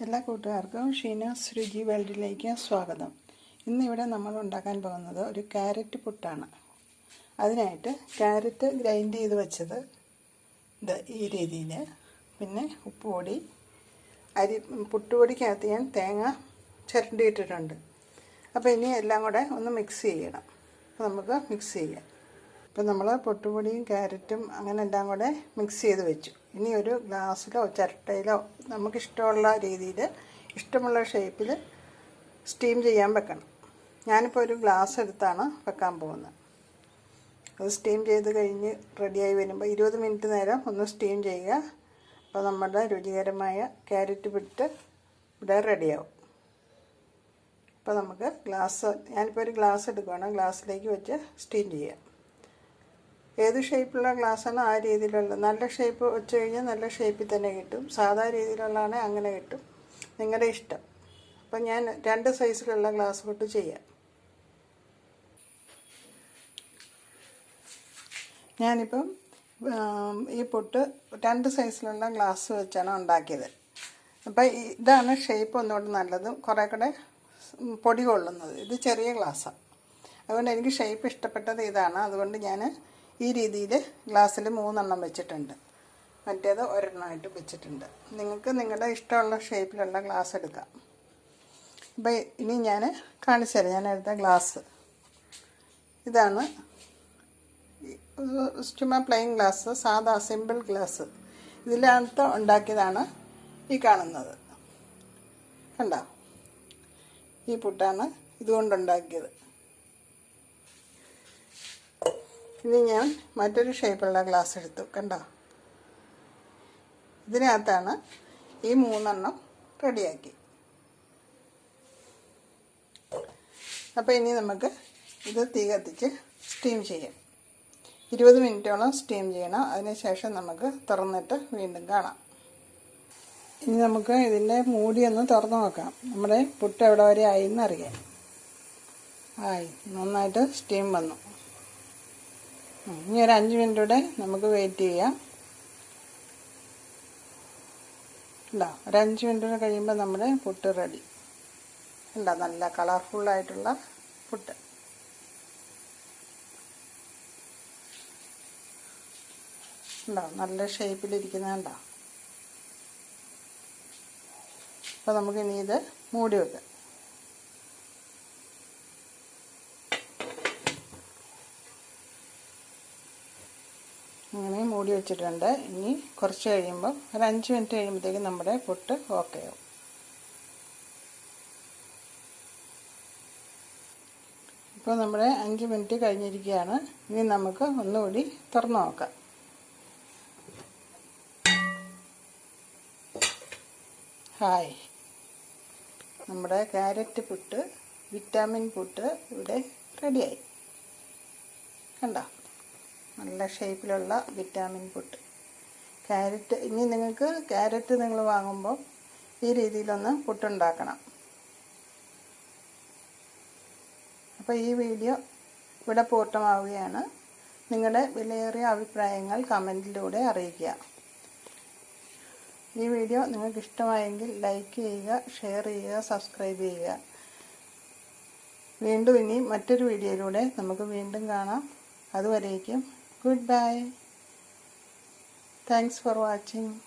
എല്ലാ കൂട്ടുകാർക്കും ഷീനാസ് രുചി വേൾഡിലേക്ക് സ്വാഗതം. ഇന്നിവിടെ നമ്മൾ ഉണ്ടാക്കാൻ പോകുന്നത് ഒരു ക്യാരറ്റ് പുട്ടാണ്. അതിനായിട്ട് ക്യാരറ്റ് ഗ്രൈൻഡ് ചെയ്ത് വെച്ചത് ഇത് ഈ രീതിയിൽ പിന്നെ ഉപ്പുപൊടി അരി പുട്ടുപൊടിക്കകത്ത് ഞാൻ തേങ്ങ ചിരണ്ടിയിട്ടിട്ടുണ്ട്. അപ്പോൾ ഇനി എല്ലാം കൂടെ ഒന്ന് മിക്സ് ചെയ്യണം. അപ്പോൾ നമുക്ക് മിക്സ് ചെയ്യാം. ഇപ്പം നമ്മൾ പൊട്ടുപൊടിയും ക്യാരറ്റും അങ്ങനെ എല്ലാം കൂടെ മിക്സ് ചെയ്ത് വെച്ചു. ഇനി ഒരു ഗ്ലാസ്സിലോ ചിരട്ടയിലോ നമുക്കിഷ്ടമുള്ള രീതിയിൽ ഇഷ്ടമുള്ള ഷേപ്പിൽ സ്റ്റീം ചെയ്യാൻ വെക്കണം. ഞാനിപ്പോൾ ഒരു ഗ്ലാസ് എടുത്താണ് വെക്കാൻ പോകുന്നത്. അത് സ്റ്റീം ചെയ്ത് കഴിഞ്ഞ് റെഡിയായി വരുമ്പോൾ ഇരുപത് മിനിറ്റ് നേരം ഒന്ന് സ്റ്റീം ചെയ്യുക. അപ്പോൾ നമ്മുടെ രുചികരമായ ക്യാരറ്റ് പിട്ട് ഇവിടെ റെഡിയാവും അപ്പോൾ നമുക്ക് ഗ്ലാസ് ഞാനിപ്പോൾ ഒരു ഗ്ലാസ് എടുക്കുകയാണ് ഗ്ലാസ്സിലേക്ക് വെച്ച് സ്റ്റീം ചെയ്യാം ഏത് ഷേപ്പിലുള്ള ഗ്ലാസ്സാണോ ആ രീതിയിലുള്ള. നല്ല ഷേപ്പ് വെച്ച് കഴിഞ്ഞാൽ നല്ല ഷേപ്പിൽ തന്നെ കിട്ടും. സാധാ രീതിയിലുള്ളതാണെങ്കിൽ അങ്ങനെ കിട്ടും. നിങ്ങളുടെ ഇഷ്ടം. അപ്പം ഞാൻ രണ്ട് സൈസിലുള്ള ഗ്ലാസ് കൊണ്ട് ചെയ്യാം. ഞാനിപ്പം ഈ പൊട്ട് രണ്ട് സൈസിലുള്ള ഗ്ലാസ് വെച്ചാണ് ഉണ്ടാക്കിയത്. അപ്പം ഇതാണ് ഷേപ്പ് ഒന്നുകൂടെ നല്ലത്. കുറേ കൂടെ പൊടി കൊള്ളുന്നത്. ഇത് ചെറിയ ഗ്ലാസ്സാണ് അതുകൊണ്ട് എനിക്ക് ഷേപ്പ് ഇഷ്ടപ്പെട്ടത് ഇതാണ്. അതുകൊണ്ട് ഞാൻ ഈ രീതിയിൽ ഗ്ലാസ്സിൽ മൂന്നെണ്ണം വെച്ചിട്ടുണ്ട്. മറ്റേത് ഒരെണ്ണമായിട്ട് വെച്ചിട്ടുണ്ട്. നിങ്ങൾക്ക് നിങ്ങളുടെ ഇഷ്ടമുള്ള ഷേപ്പിലുള്ള ഗ്ലാസ് എടുക്കാം. അപ്പോൾ ഇനി ഞാൻ കാണിച്ചു തരാം. ഞാൻ എടുത്ത ഗ്ലാസ്. ഇതാണ് ചുമ്മാ പ്ലെയിൻ ഗ്ലാസ് സാധാ സിമ്പിൾ ഗ്ലാസ്. ഇതിലകത്ത് ഉണ്ടാക്കിയതാണ് ഈ കാണുന്നത്. കണ്ടോ? ഈ പുട്ടാണ് ഇതുകൊണ്ടുണ്ടാക്കിയത്. ഇനി ഞാൻ മറ്റൊരു ഷേപ്പുള്ള ഗ്ലാസ് എടുത്തു കണ്ടോ? ഇതിനകത്താണ് ഈ മൂന്നെണ്ണം റെഡിയാക്കി അപ്പോൾ ഇനി നമുക്ക് ഇത് തീ കത്തിച്ച് സ്റ്റീം ചെയ്യാം. ഇരുപത് മിനിറ്റോളം സ്റ്റീം ചെയ്യണം. അതിനുശേഷം നമുക്ക് തുറന്നിട്ട് വീണ്ടും കാണാം. ഇനി നമുക്ക് ഇതിന്റെ ഒന്ന് തുറന്നു നോക്കാം. നമ്മുടെ പുട്ട് എവിടെ വരെ ആയി എന്നറിയാം. ആയി നന്നായിട്ട് സ്റ്റീം വന്നു. ഇനി ഒരു അഞ്ച് മിനിറ്റ് കൂടെ നമുക്ക് വെയിറ്റ് ചെയ്യാം. ഇല്ല ഒരു അഞ്ച് മിനിറ്റ് കൂടെ കഴിയുമ്പോൾ നമ്മുടെ പുട്ട് റെഡി ഇല്ല നല്ല കളർഫുള്ളായിട്ടുള്ള പുട്ട്. ഉണ്ടോ നല്ല ഷേപ്പിലിരിക്കുന്നതുണ്ടോ അപ്പോൾ നമുക്കിനി ഇത് മൂടി വെക്കാം. അങ്ങനെ മൂടി വെച്ചിട്ടുണ്ട്. ഇനി കുറച്ച് കഴിയുമ്പോൾ ഒരു അഞ്ച് മിനിറ്റ് കഴിയുമ്പോഴത്തേക്കും നമ്മുടെ പുട്ട് ഓക്കെ ആവും. ഇപ്പോൾ നമ്മുടെ അഞ്ച് മിനിറ്റ് കഴിഞ്ഞിരിക്കുകയാണ്. ഇനി നമുക്ക് ഒന്നുകൂടി തുറന്നു നോക്കാം. ഹായ് നമ്മുടെ ക്യാരറ്റ് പുട്ട് വിറ്റാമിൻ പുട്ട് ഇവിടെ റെഡിയായി കണ്ടോ? നല്ല ഷേപ്പിലുള്ള വിറ്റാമിൻ പുട്ട് ക്യാരറ്റ് ഇനി നിങ്ങൾക്ക് ക്യാരറ്റ് നിങ്ങൾ വാങ്ങുമ്പോൾ ഈ രീതിയിലൊന്ന് പുട്ടുണ്ടാക്കണം അപ്പോൾ ഈ വീഡിയോ ഇവിടെ പൂർണമാവുകയാണ്. നിങ്ങളുടെ വിലയേറിയ അഭിപ്രായങ്ങൾ കമന്റിലൂടെ അറിയിക്കുക. ഈ വീഡിയോ നിങ്ങൾക്ക് ഇഷ്ടമായെങ്കിൽ ലൈക്ക് ചെയ്യുക ഷെയർ ചെയ്യുക സബ്സ്ക്രൈബ് ചെയ്യുക. വീണ്ടും ഇനി മറ്റൊരു വീഡിയോയിലൂടെ നമുക്ക് വീണ്ടും കാണാം. അതുവരേക്കും Goodbye. Thanks for watching.